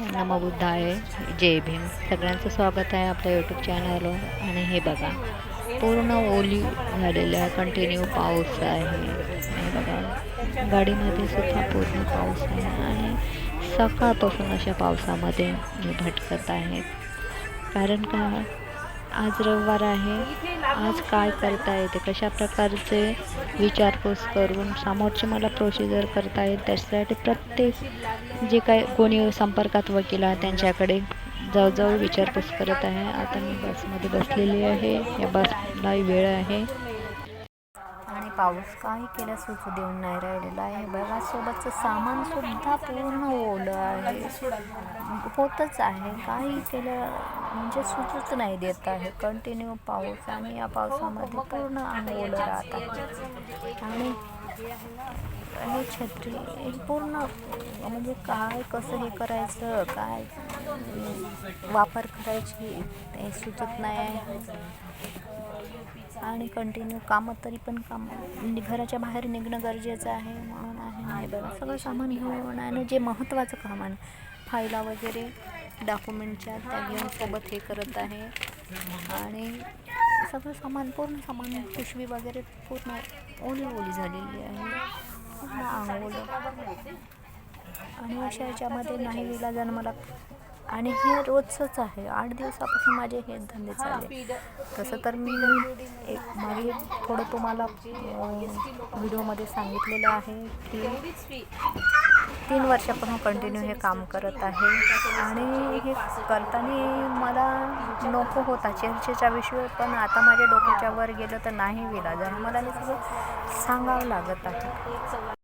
नमो बुद्धाय जय भीम सगळ्यांचं स्वागत आहे आपल्या यूट्यूब चॅनलवर आणि हे बघा पूर्ण ओली झालेल्या कंटिन्यू पाऊस आहे. हे बघा गाडीमध्ये सुद्धा पूर्ण पाऊस आहे. आणि सकाळपासून अशा पावसामध्ये भटकत आहेत कारण का? आज रविवार आहे. आज काय करता येते? कशा प्रकारचे विचारपूस करून समोरचे मला प्रोसिजर करता येईल? त्याच्यासाठी प्रत्येक जे काय कोणी संपर्कात वकील आहे त्यांच्याकडे जवळजवळ विचारपूस करत आहे. आता मी बसमध्ये बसलेली आहे. या बसला वेळ आहे. पाऊस काही केल्या सुचू देऊन नाही राहिलेला आहे. बघा सोबतचं सामान सुद्धा पूर्ण ओलं आहे. होतच आहे. काही केलं म्हणजे सुचूच नाही देत आहे. कंटिन्यू पाऊस आणि या पावसामध्ये पूर्ण आम्ही ओलं राहत आहे आणि हे छत्री पूर्ण म्हणजे काय कसं हे करायचं काय वापर करायची हे सुचत नाही आहे. आणि कंटिन्यू कामं तरी पण काम म्हणजे घराच्या बाहेर निघणं गरजेचं आहे म्हणून आहे नाही बघा सगळं सामान घेऊन आणि जे महत्त्वाचं काम आहे फायला वगैरे डॉक्युमेंटच्या त्या घेऊन सोबत हे करत आहे. आणि सगळं सामान पूर्ण सामान पिशवी वगैरे पूर्ण ओली ओली झालेली आहे. पूर्ण अंग आणि अशा याच्यामध्ये नाही विलाजानं मला आणि हे रोजचंच आहे. आठ दिवसापासून माझे हे धंदे चालले. तसं तर मी एक मागे थोडं तुम्हाला व्हिडिओमध्ये सांगितलेलं आहे की तीन वर्षापासून कंटिन्यू हे काम करत आहे. आणि हे करताना मला नको होता. चर्चेचा विषय पण आता माझ्या डोक्याच्या वर गेलं तर नाही विलाजानं मला हे सगळं सांगावं लागत आहे.